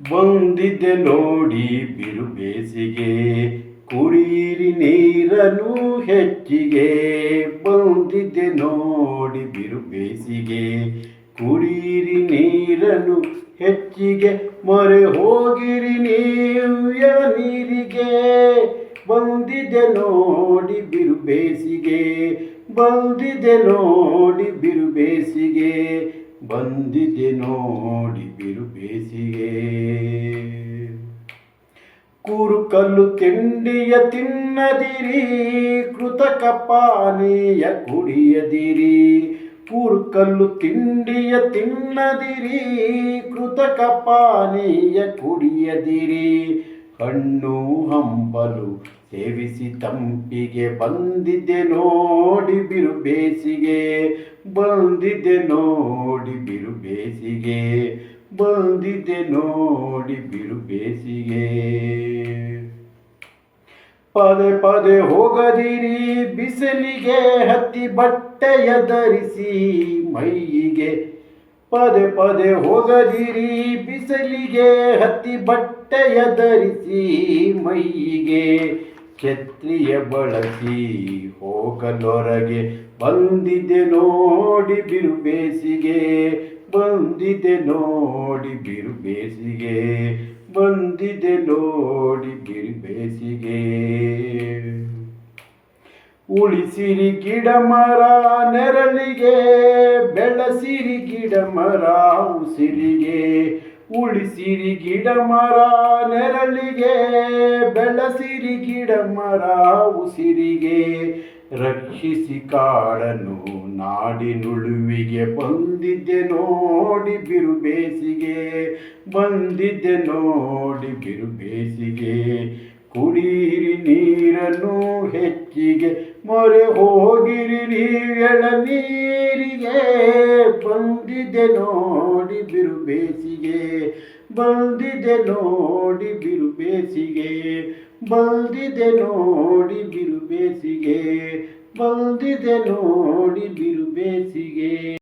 ಬಂದಿದ್ದೆ ನೋಡಿ ಬಿರು ಬೇಸಿಗೆ. ಕುಡಿಯಿರಿ ನೀರನು ಹೆಚ್ಚಿಗೆ. ಬಂದಿದ್ದೆ ನೋಡಿ ಬಿರು ಬೇಸಿಗೆ. ಕುಡಿಯಿರಿ ನೀರನು ಹೆಚ್ಚಿಗೆ. ಮೊರೆ ಹೋಗಿರಿ ನೀವು ನೀರಿಗೆ. ಬಂದಿದ್ದೆ ನೋಡಿ ಬಿರು ಬೇಸಿಗೆ. ಬಂದಿದೆ ನೋಡಿ ಬಿರು ಬೇಸಿಗೆ. ಬಂದಿದೆ ನೋಡಿ ಬಿರು ಬೇಸಿಗೆ. ಕುರುಕಲ್ಲು ತಿಂಡಿಯ ತಿನ್ನದಿರಿ ಕೃತಕ ಪಾನೀಯ ಕುಡಿಯದಿರಿ. ಕುರುಕಲ್ಲು ತಿಂಡಿಯ ತಿನ್ನದಿರಿ ಕೃತಕ ಪಾನೀಯ ಕುಡಿಯದಿರಿ. ಹಣ್ಣು ಹಂಪಲು ಸೇವಿಸಿ ತಂಪಿಗೆ ಬಂದಿದ್ದೆ ನೋಡಿ ಬಿರು ಬೇಸಿಗೆ, ಬಂದಿದ್ದೆ ನೋಡಿ ಬಿರು ಬೇಸಿಗೆ, ಬಂದಿದ್ದೆ ನೋಡಿ ಬಿರು ಬೇಸಿಗೆ. ಪದೇ ಪದೇ ಹೋಗದಿರಿ, ಬಿಸಿಲಿಗೆ ಹತ್ತಿ ಬಟ್ಟೆಯ ಧರಿಸಿ ಮೈಯಿಗೆ. ಪದೇ ಪದೇ ಹೋಗದಿರಿ, ಬಿಸಿಲಿಗೆ ಹತ್ತಿ ಬಟ್ಟೆಯ ಧರಿಸಿ ಮೈಯಿಗೆ. ಛತ್ರಿಯ ಬಳಸಿ ಹೋಗಲೊರಗೆ ಬಂದಿದೆ ನೋಡಿ ಬಿರು ಬೇಸಿಗೆ ಬಂದಿದೆ ನೋಡಿ ಬಿರು ಬೇಸಿಗೆ ಬಂದಿದೆ ನೋಡಿ ಬಿರು ಬೇಸಿಗೆ ಉಳಿಸಿರಿ ಗಿಡ ಮರ ನೆರಳಿಗೆ, ಬೆಳಸಿರಿ ಗಿಡ ಮರ ಉಸಿರಿಗೆ ಉಳಿಸಿರಿ ಗಿಡ ಮರ ನೆರಳಿಗೆ, ಬೆಳಸಿರಿ ಗಿಡ ಮರ ಉಸಿರಿಗೆ. ರಕ್ಷಿಸಿ ಕಾಡನ್ನು ನಾಡಿನುಳುವಿಗೆ ಬಂದಿದ್ದೆ ನೋಡಿ ಬಿರು ಬೇಸಿಗೆ, ಬಂದಿದ್ದೆ ನೋಡಿ ಬಿರು ಬೇಸಿಗೆ. ಕುಡೀರಿ ನೀರನ್ನು ಹೆಚ್ಚಿಗೆ ಮೊರೆ ಹೋಗಿರಿ ನೀರಿಗೆ, ಬಂದಿದೆ ನೋಡಿ ಬಿರು ಬೇಸಿಗೆ, ಬಂದಿದೆ ನೋಡಿ ಬಿರು ಬೇಸಿಗೆ, ಬಂದಿದೆ ನೋಡಿ ಬಿರು ಬೇಸಿಗೆ, ಬಂದಿದೆ ನೋಡಿ ಬಿರು ಬೇಸಿಗೆ.